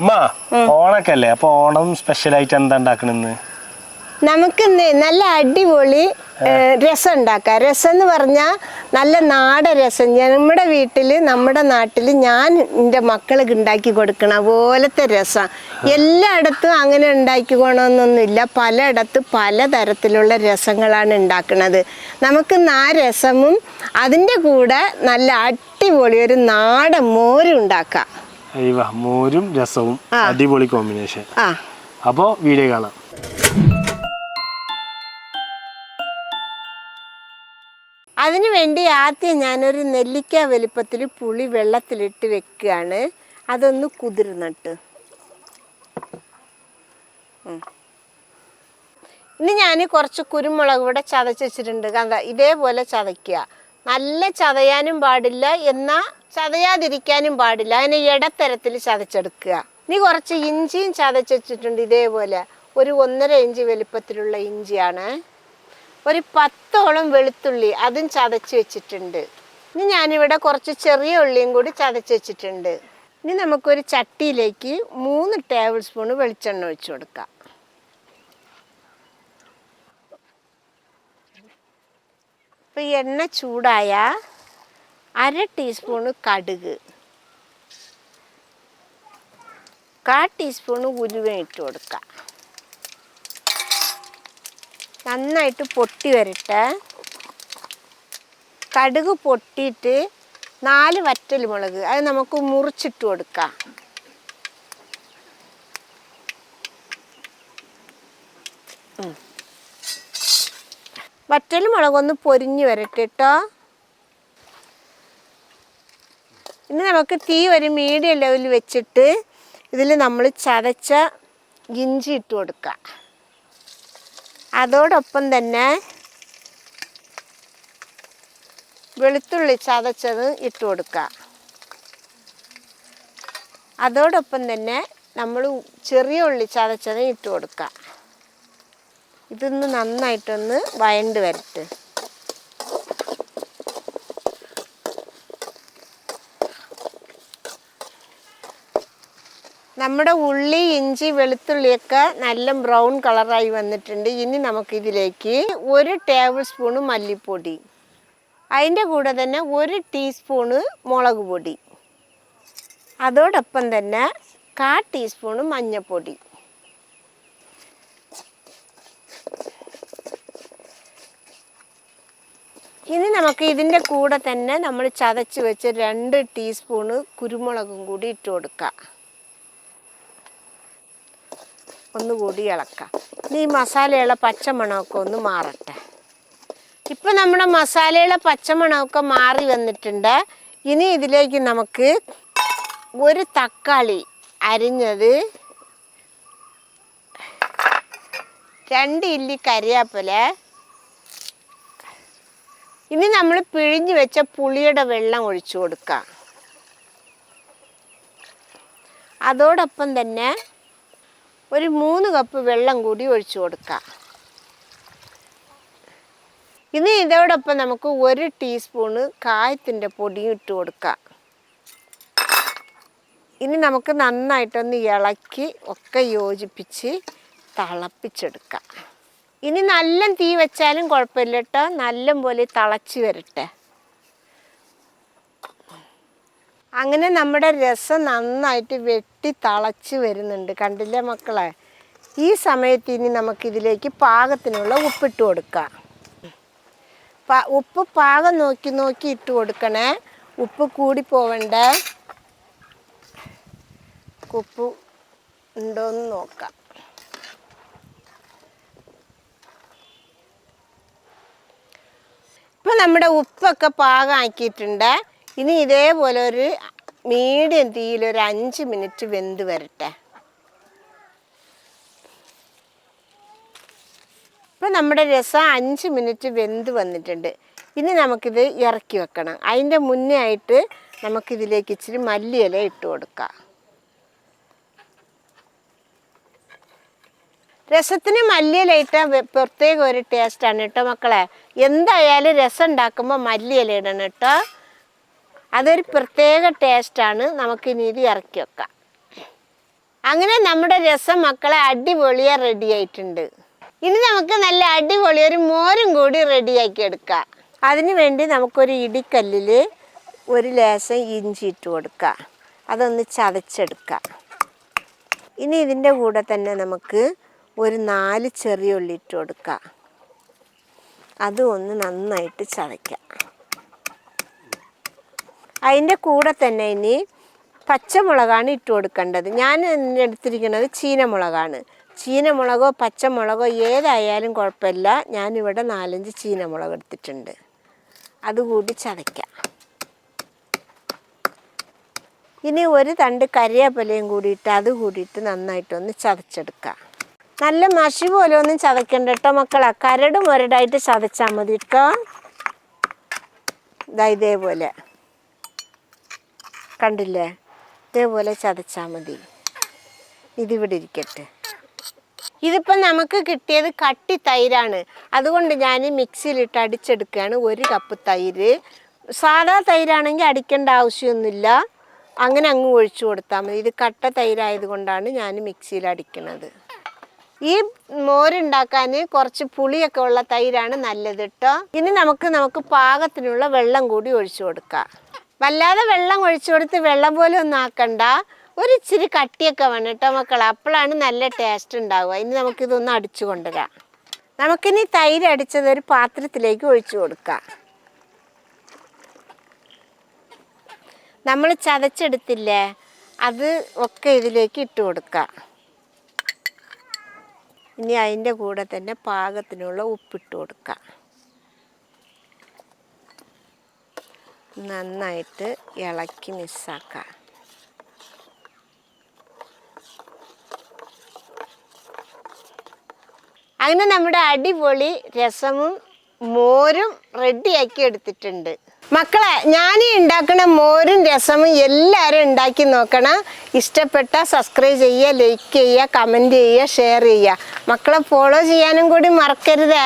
ഉമ്മ ഓണൊക്കെ അല്ലേ അപ്പൊ ഓണം സ്പെഷ്യൽ ആയിട്ട് എന്താ ഉണ്ടാക്കണെന്ന് നമുക്കിന്ന് നല്ല അടിപൊളി രസം ഉണ്ടാക്കാം. രസം എന്ന് പറഞ്ഞാൽ നല്ല നാടൻ രസം. നമ്മുടെ വീട്ടിൽ നമ്മുടെ നാട്ടിൽ ഞാൻ എന്റെ മക്കൾക്ക് ഉണ്ടാക്കി കൊടുക്കണ പോലത്തെ രസം. എല്ലായിടത്തും അങ്ങനെ ഉണ്ടാക്കിക്കോണമെന്നൊന്നുമില്ല പലയിടത്തും പലതരത്തിലുള്ള രസങ്ങളാണ് ഉണ്ടാക്കുന്നത് നമുക്ക് ആ രസമും അതിന്റെ കൂടെ നല്ല അടിപൊളി ഒരു നാടൻ മോരും ഉണ്ടാക്കാം. മോരും രസവും അടിപൊളി കോമ്പിനേഷൻ അപ്പോ വീഡിയോ കാണാം. അതിനു വേണ്ടി ആദ്യം ഞാനൊരു നെല്ലിക്ക വലിപ്പത്തിൽ പുളി വെള്ളത്തിലിട്ട് വെക്കുകയാണ്. അതൊന്ന് കുതിർന്നിട്ട്. ഇനി ഞാൻ കുറച്ച് കുരുമുളക് ഇവിടെ ചതച്ച് വെച്ചിട്ടുണ്ട്. കണ്ട? ഇതേപോലെ ചതയ്ക്കുക. നല്ല ചതയാനും പാടില്ല എന്നാൽ ചതയാതിരിക്കാനും പാടില്ല. അതിനെ ഇടത്തരത്തിൽ ചതച്ചെടുക്കുക. നീ കുറച്ച് ഇഞ്ചിയും ചതച്ചിട്ടുണ്ട് ഇതേപോലെ. ഒരു ഒന്നര ഇഞ്ച് വലിപ്പത്തിലുള്ള ഇഞ്ചിയാണ്. ഒരു പത്തോളം വെളുത്തുള്ളി അതും ചതച്ച് വെച്ചിട്ടുണ്ട്. ഇനി ഞാനിവിടെ കുറച്ച് ചെറിയ ഉള്ളിയും കൂടി ചതച്ച് വെച്ചിട്ടുണ്ട്. ഇനി നമുക്കൊരു ചട്ടിയിലേക്ക് മൂന്ന് ടേബിൾ സ്പൂൺ വെളിച്ചെണ്ണ ഒഴിച്ചു കൊടുക്കാം. ഇപ്പം ഈ എണ്ണ ചൂടായ അര ടീസ്പൂണ് കടുക്. കാ ടീസ്പൂണ് ഉലുവ ഇട്ട് കൊടുക്കാം. നന്നായിട്ട് പൊട്ടി വരട്ടെ. കടുക് പൊട്ടിയിട്ട് നാല് വറ്റൽ മുളക് അത് നമുക്ക് മുറിച്ചിട്ട് കൊടുക്കാം. ഉം. വറ്റൽ മുളകൊന്ന് പൊരിഞ്ഞ് വരട്ടെ കേട്ടോ ഇനി നമുക്ക് തീ ഒരു മീഡിയം ലെവലിൽ വെച്ചിട്ട് ഇതിൽ നമ്മൾ ചതച്ച ഇഞ്ചി ഇട്ട് കൊടുക്കുക അതോടൊപ്പം തന്നെ വെളുത്തുള്ളി ചതച്ചത് ഇട്ട് കൊടുക്കുക അതോടൊപ്പം തന്നെ നമ്മൾ ചെറിയ ഉള്ളി ചതച്ചത് ഇട്ട് കൊടുക്കുക ഇതൊന്ന് നന്നായിട്ടൊന്ന് വയണ്ട് വരട്ട്. നമ്മുടെ ഉള്ളി ഇഞ്ചി വെളുത്തുള്ളിയൊക്കെ നല്ല ബ്രൗൺ കളറായി വന്നിട്ടുണ്ട്. ഇനി നമുക്കിതിലേക്ക് ഒരു ടേബിൾ സ്പൂണ് മല്ലിപ്പൊടി. അതിന്റെ കൂടെ തന്നെ ഒരു ടീസ്പൂണ് മുളക് പൊടി. അതോടൊപ്പം തന്നെ കാ ടീസ്പൂണ് മഞ്ഞൾപ്പൊടി ഇനി നമുക്ക് ഇതിന്റെ കൂടെ തന്നെ നമ്മൾ ചതച്ച് വെച്ച് രണ്ട് ടീസ്പൂണ് കുരുമുളകും കൂടി ഇട്ട് കൊടുക്കാം. ഒന്നുകൂടി ഇളക്കാം. ഇനി ഈ മസാലയുള്ള പച്ചമണമൊക്കെ ഒന്ന് മാറട്ടെ. ഇപ്പം നമ്മുടെ മസാലയുടെ പച്ചമണമൊക്കെ മാറി വന്നിട്ടുണ്ട്. ഇനി ഇതിലേക്ക് നമുക്ക് ഒരു തക്കാളി അരിഞ്ഞത് രണ്ട് ഇല്ലി കരിയാപ്പില ഇനി നമ്മൾ പിഴിഞ്ഞു വെച്ച പുളിയുടെ വെള്ളം ഒഴിച്ചു കൊടുക്കാം. അതോടൊപ്പം തന്നെ ഒരു മൂന്ന് കപ്പ് വെള്ളം കൂടി ഒഴിച്ചു കൊടുക്കാം. ഇനി ഇതോടൊപ്പം നമുക്ക് ഒരു ടീസ്പൂണ് കായത്തിന്റെ പൊടിയും ഇട്ട് കൊടുക്കാം. ഇനി നമുക്ക് നന്നായിട്ടൊന്ന് ഇളക്കി ഒക്കെ യോജിപ്പിച്ച് തിളപ്പിച്ചെടുക്കാം. ഇനി നല്ല തീ വെച്ചാലും കുഴപ്പമില്ല കേട്ടോ. നല്ല പോലെ തിളച്ച് വരട്ടെ. അങ്ങനെ നമ്മുടെ രസം നന്നായിട്ട് വെട്ടി തിളച്ച് വരുന്നുണ്ട്. കണ്ടില്ലേ മക്കളെ? ഈ സമയത്ത് ഇനി നമുക്കിതിലേക്ക് പാകത്തിനുള്ള ഉപ്പിട്ട് കൊടുക്കാം. ഉപ്പ് പാകം നോക്കി നോക്കി ഇട്ട് കൊടുക്കണേ. ഉപ്പ് കൂടി പോവണ്ടേ? ഉപ്പ് ഉണ്ടോയെന്ന് നോക്കാം. ഇപ്പം നമ്മുടെ ഉപ്പൊക്കെ പാകമാക്കിയിട്ടുണ്ട് ഇനി ഇതേപോലെ ഒരു മീഡിയം തീയിൽ ഒരു അഞ്ച് മിനിറ്റ് വെന്ത് വരട്ടെ. ഇപ്പം നമ്മുടെ രസം അഞ്ച് മിനിറ്റ് വെന്ത് വന്നിട്ടുണ്ട്. ഇനി നമുക്കിത് ഇറക്കി വെക്കണം. അതിന്റെ മുന്നേ ആയിട്ട് നമുക്കിതിലേക്ക് ഇച്ചിരി മല്ലിയില ഇട്ട് കൊടുക്കാം. രസത്തിന് മല്ലിയിലയിട്ട പ്രത്യേക ഒരു ടേസ്റ്റാണ് കേട്ടോ മക്കളെ. എന്തായാലും രസം ഉണ്ടാക്കുമ്പോൾ മല്ലിയില ഇടണം കേട്ടോ അതൊരു പ്രത്യേക ടേസ്റ്റാണ് നമുക്കിനി ഇത് ഇറക്കി വെക്കാം. അങ്ങനെ നമ്മുടെ രസം മക്കളെ അടിപൊളിയാ റെഡി ആയിട്ടുണ്ട്. ഇനി നമുക്ക് നല്ല അടിപൊളി ഒരു മോരും കൂടി റെഡിയാക്കി എടുക്കാം. അതിന് വേണ്ടി നമുക്കൊരു ഇടിക്കല്ലിൽ ഒരു ലേശം ഇഞ്ചി ഇട്ട് കൊടുക്കാം. അതൊന്ന് ചതച്ചെടുക്കുക ഇനി ഇതിന്റെ കൂടെ തന്നെ നമുക്ക് ഒരു നാല് ചെറിയ ഉള്ളി ഇട്ട് കൊടുക്കുക അതും ഒന്ന് നന്നായിട്ട് ചതയ്ക്കുക അതിന്റെ കൂടെ തന്നെ ഇനി പച്ചമുളകാണ് ഇട്ട് കൊടുക്കേണ്ടത്. ഞാൻ എടുത്തിരിക്കുന്നത് ചീനമുളകാണ്. ചീനമുളകോ പച്ചമുളകോ ഏതായാലും കുഴപ്പമില്ല. ഞാനിവിടെ നാലഞ്ച് ചീനമുളക് എടുത്തിട്ടുണ്ട്. അതുകൂടി ചതയ്ക്കാം. ഇനി ഒരു തണ്ട് കരിയാപ്പലയും കൂടിയിട്ട് അത് കൂടിയിട്ട് നന്നായിട്ടൊന്ന് ചതച്ചെടുക്കുക നല്ല മഷി പോലെ ഒന്നും ചതക്കണ്ട കേട്ടോ മക്കളെ. കരട് മുരടായിട്ട് ചതച്ചാൽ മതി കേട്ടോ ഇതാ ഇതേപോലെ. കണ്ടില്ലേ? ഇതേപോലെ ചതച്ചാൽ മതി. ഇതിവിടെ ഇരിക്കട്ടെ. ഇതിപ്പം നമുക്ക് കിട്ടിയത് കട്ടി തൈരാണ്. അതുകൊണ്ട് ഞാൻ മിക്സിയിലിട്ട് അടിച്ചെടുക്കുകയാണ് ഒരു കപ്പ് തൈര്. സാധാ തൈരാണെങ്കിൽ അടിക്കേണ്ട ആവശ്യമൊന്നുമില്ല. അങ്ങനെ അങ്ങ് ഒഴിച്ചു കൊടുത്താൽ മതി. ഇത് കട്ട തൈരായത് കൊണ്ടാണ് ഞാൻ മിക്സിയിൽ അടിക്കുന്നത് ഈ മോരുണ്ടാക്കാൻ കുറച്ച് പുളിയൊക്കെ ഉള്ള തൈരാണ് നല്ലത് കേട്ടോ ഇനി നമുക്ക് നമുക്ക് പാകത്തിനുള്ള വെള്ളം കൂടി ഒഴിച്ചു കൊടുക്കാം. വല്ലാതെ വെള്ളം ഒഴിച്ചു കൊടുത്ത് വെള്ളം പോലെ ഒന്നും ആക്കണ്ട. ഒരു ഇച്ചിരി കട്ടിയൊക്കെ വേണം കേട്ടോ മക്കൾ അപ്പോഴാണ് നല്ല ടേസ്റ്റ് ഉണ്ടാവുക. ഇനി നമുക്കിതൊന്ന് അടിച്ചു കൊണ്ടുവരാം. നമുക്കിനി തൈര് അടിച്ചത് ഒരു പാത്രത്തിലേക്ക് ഒഴിച്ചു കൊടുക്കാം. നമ്മൾ ചതച്ചെടുത്തില്ലേ അത് ഒക്കെ ഇതിലേക്ക് ഇട്ട് കൊടുക്കാം. ഇനി അതിന്റെ കൂടെ തന്നെ പാകത്തിനുള്ള ഉപ്പിട്ട് കൊടുക്കുക നന്നായിട്ട് ഇളക്കി മിസ്സാക്കാം. അങ്ങനെ നമ്മുടെ അടിപൊളി രസമും മോരും റെഡിയാക്കി എടുത്തിട്ടുണ്ട്. മക്കളെ ഞാൻ ഉണ്ടാക്കുന്ന മോരും രസമും എല്ലാവരും ഉണ്ടാക്കി നോക്കണം. ഇഷ്ടപ്പെട്ട സബ്സ്ക്രൈബ് ചെയ്യുക ലൈക്ക് ചെയ്യുക കമന്റ് ചെയ്യുക ഷെയർ ചെയ്യുക. മക്കളെ ഫോളോ ചെയ്യാനും കൂടി മറക്കരുതേ.